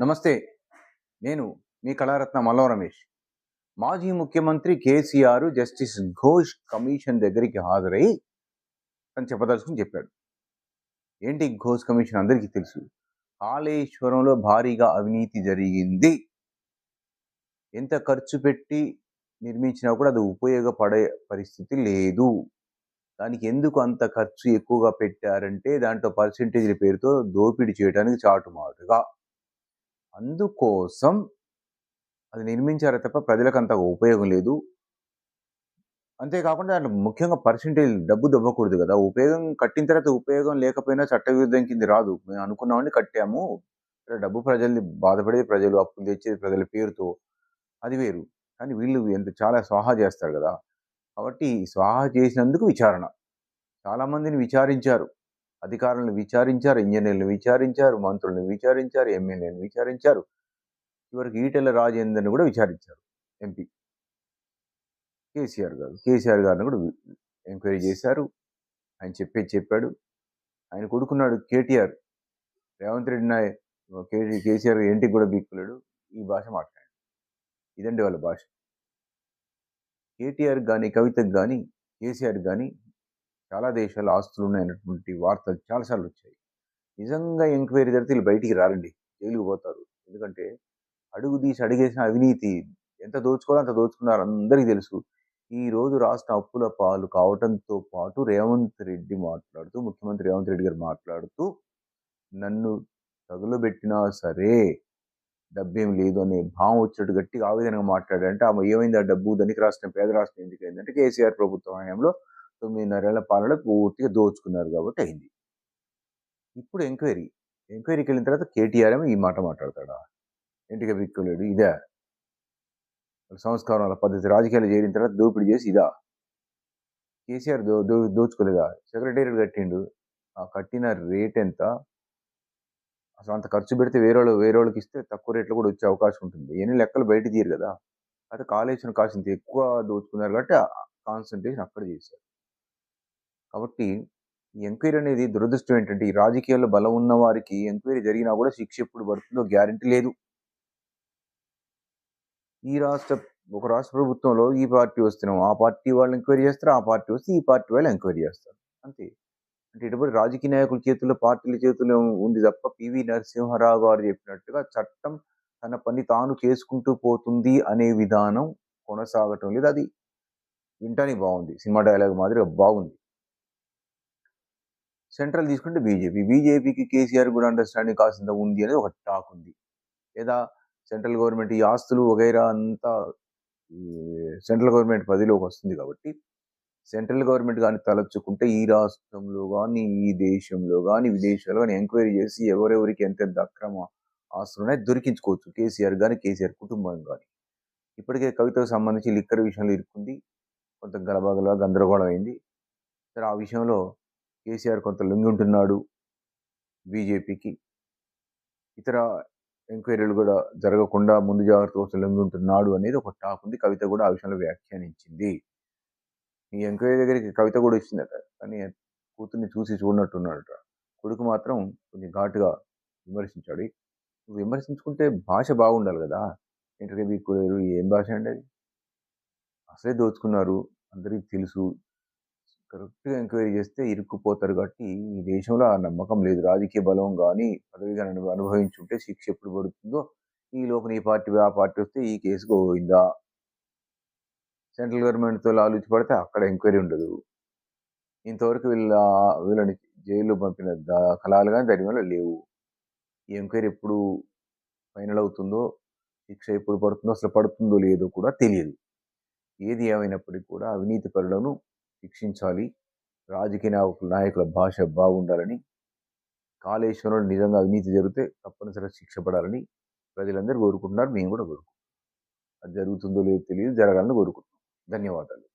నమస్తే. నేను మీ కళారత్న మల్లం రమేష్. మాజీ ముఖ్యమంత్రి కేసీఆర్ జస్టిస్ ఘోష్ కమిషన్ దగ్గరికి హాజరై తను చెప్పదలుచుకుని చెప్పాడు. ఏంటి ఘోష్ కమిషన్ అందరికీ తెలుసు? కాళేశ్వరంలో భారీగా అవినీతి జరిగింది. ఎంత ఖర్చు పెట్టి నిర్మించినా కూడా అది ఉపయోగపడే పరిస్థితి లేదు. దానికి ఎందుకు అంత ఖర్చు ఎక్కువగా పెట్టారంటే దాంట్లో పర్సెంటేజ్ల పేరుతో దోపిడీ చేయడానికి చాటుమాటుగా అందుకోసం అది నిర్మించారే తప్ప ప్రజలకు అంత ఉపయోగం లేదు. అంతేకాకుండా దాంట్లో ముఖ్యంగా పర్సెంటేజ్ డబ్బు దవ్వకూడదు కదా. ఉపయోగం కట్టిన తర్వాత ఉపయోగం లేకపోయినా చట్టవిరుద్ధం కింద రాదు. మేము అనుకున్నామని కట్టాము. డబ్బు ప్రజల్ని బాధపడేది ప్రజలు అప్పులు తెచ్చేది ప్రజల పేరుతో. అది వేరు. కానీ వీళ్ళు ఎంత చాలా స్వాహా చేస్తారు కదా. కాబట్టి స్వాహా చేసినందుకు విచారణ. చాలామందిని విచారించారు. అధికారులను విచారించారు ఇంజనీర్లను విచారించారు మంత్రులను విచారించారు ఎమ్మెల్యేలను విచారించారు. చివరికి ఈటెల రాజేందర్ని కూడా విచారించారు ఎంపీ. కేసీఆర్ గారు కేసీఆర్ గారిని కూడా ఎంక్వైరీ చేశారు. ఆయన చెప్పేది చెప్పాడు. ఆయన కొడుకున్నాడు కేటీఆర్. రేవంత్ రెడ్డి నాయ్ కేటీ కేసీఆర్ ఇంటికి కూడా బిక్కులేడు. ఈ భాష మాట్లాడాడు. ఇదండి వాళ్ళ భాష. కేటీఆర్ కానీ కవితకు కానీ కేసీఆర్ కానీ చాలా దేశాలు ఆస్తులు ఉన్నాయన్నటువంటి వార్తలు చాలాసార్లు వచ్చాయి. నిజంగా ఎంక్వైరీ జరిగితే వీళ్ళు బయటికి రారండి జైలుకు పోతారు. ఎందుకంటే అడుగు తీసి అడిగేసిన అవినీతి ఎంత దోచుకోవాలో అంత దోచుకున్నారు అందరికీ తెలుసు. ఈరోజు రాష్ట్ర అప్పుల పాలు కావటంతో పాటు రేవంత్ రెడ్డి మాట్లాడుతూ ముఖ్యమంత్రి రేవంత్ రెడ్డి గారు మాట్లాడుతూ నన్ను తగులబెట్టినా సరే డబ్బేం లేదు అనే భావం వచ్చినట్టు గట్టిగా ఆవేదనగా మాట్లాడంటే ఆమె ఏమైంది ఆ డబ్బు? ధనిక రాష్ట్రం పేద రాష్ట్రం ఎందుకు కేసీఆర్ ప్రభుత్వం హయాంలో తొమ్మిదిన్నరేళ్ళ పాలన పూర్తిగా దోచుకున్నారు కాబట్టి అయింది. ఇప్పుడు ఎంక్వైరీ. ఎంక్వైరీకి వెళ్ళిన తర్వాత కేటీఆర్ ఏమో ఈ మాట మాట్లాడతాడా? ఇంటికి బిక్కులేడు ఇదే? వాళ్ళ సంస్కారాల పద్ధతి రాజకీయాలు చేరిన తర్వాత దోపిడీ చేసి ఇదా? కేసీఆర్ దో దో దోచుకోలేదా? సెక్రటేరియట్ కట్టిండు. ఆ కట్టిన రేట్ ఎంత? అసలు అంత ఖర్చు పెడితే వేరే వాళ్ళు వేరే వాళ్ళకి ఇస్తే తక్కువ రేట్లో కూడా వచ్చే అవకాశం ఉంటుంది. ఎన్ని లెక్కలు బయట తీయరు కదా? అయితే కాళేశ్వరం కాసింత ఎక్కువ దోచుకున్నారు కాబట్టి కాన్సన్ట్రేషన్ అక్కడ చేశారు. కాబట్టి ఈ ఎంక్వైరీ అనేది దురదృష్టం ఏంటంటే ఈ రాజకీయాల్లో బలం ఉన్న వారికి ఎంక్వైరీ జరిగినా కూడా శిక్ష ఎప్పుడు పడుతుందో గ్యారంటీ లేదు. ఈ రాష్ట్ర ఒక రాష్ట్ర ప్రభుత్వంలో ఈ పార్టీ వస్తున్నాం ఆ పార్టీ వాళ్ళు ఎంక్వైరీ చేస్తారు ఆ పార్టీ వస్తే ఈ పార్టీ వాళ్ళు ఎంక్వైరీ చేస్తారు. అంతే. అంటే ఇటువంటి రాజకీయ నాయకుల చేతుల్లో పార్టీల చేతుల్లో ఉంది తప్ప పివి నరసింహారావు గారు చెప్పినట్టుగా చట్టం తన పని తాను చేసుకుంటూ పోతుంది అనే విధానం కొనసాగటం లేదు. అది వింటానికి బాగుంది. సినిమా డైలాగ్ మాదిరిగా బాగుంది. సెంట్రల్ తీసుకుంటే బీజేపీ. బీజేపీకి కేసీఆర్ కూడా అండర్స్టాండింగ్ కాసింత ఉంది అనేది ఒక టాక్ ఉంది. లేదా సెంట్రల్ గవర్నమెంట్ ఈ ఆస్తులు వగైరా అంతా సెంట్రల్ గవర్నమెంట్ పదిలోకి వస్తుంది కాబట్టి సెంట్రల్ గవర్నమెంట్ కానీ తలచుకుంటే ఈ రాష్ట్రంలో కానీ ఈ దేశంలో కానీ విదేశాల్లో కానీ ఎంక్వైరీ చేసి ఎవరెవరికి ఎంతెంత అక్రమ ఆస్తులు ఉన్నాయి దొరికించుకోవచ్చు. కేసీఆర్ కానీ కేసీఆర్ కుటుంబం కానీ. ఇప్పటికే కవితకు సంబంధించి లిక్కర్ విషయంలో ఇరుక్కుంది. కొంత గలబాగలగా గందరగోళం అయింది సరే ఆ విషయంలో కేసీఆర్ కొంత లొంగి ఉంటున్నాడు బీజేపీకి. ఇతర ఎంక్వైరీలు కూడా జరగకుండా ముందు జాగ్రత్త కోసం లొంగి ఉంటున్నాడు అనేది ఒక టాక్ ఉంది. కవిత కూడా ఆ విషయంలో వ్యాఖ్యానించింది. ఈ ఎంక్వైరీ దగ్గరికి కవిత కూడా ఇచ్చిందట కానీ కూతుర్ని చూసి చూడనట్టున్నాడట. కొడుకు మాత్రం కొంచెం ఘాటుగా విమర్శించాడు. నువ్వు విమర్శించుకుంటే భాష బాగుండాలి కదా. ఇంటర్వ్యూ బీక్కోలేరు ఏం భాష అండి అది? అసలే దోచుకున్నారు. అందరికీ తెలుసు. కరెక్ట్గా ఎంక్వైరీ చేస్తే ఇరుక్కుపోతారు కాబట్టి ఈ దేశంలో ఆ నమ్మకం లేదు. రాజకీయ బలం కానీ పదవి కానీ అనుభవించుంటే శిక్ష ఎప్పుడు పడుతుందో ఈ లోపల ఈ పార్టీ ఆ పార్టీ వస్తే ఈ కేసు పోయిందా? సెంట్రల్ గవర్నమెంట్తో ఆలోచి పడితే అక్కడ ఎంక్వైరీ ఉండదు. ఇంతవరకు వీళ్ళ వీళ్ళని జైల్లో పంపిన కళాలు కానీ దాని వల్ల లేవు. ఈ ఎంక్వైరీ ఎప్పుడు ఫైనల్ అవుతుందో శిక్ష ఎప్పుడు పడుతుందో అసలు పడుతుందో లేదో కూడా తెలియదు. ఏది ఏమైనప్పటికీ కూడా అవినీతి పరులను శిక్షించాలి. రాజకీయ నాయకుల నాయకుల భాష బాగుండాలని కాళేశ్వరంలో నిజంగా అవినీతి జరిగితే తప్పనిసరిగా శిక్ష పడాలని ప్రజలందరూ కోరుకుంటున్నారు. మేము కూడా కోరుకుంటున్నాం. అది జరుగుతుందో లేదో తెలియదు. జరగాలని కోరుకుంటున్నాం. ధన్యవాదాలు.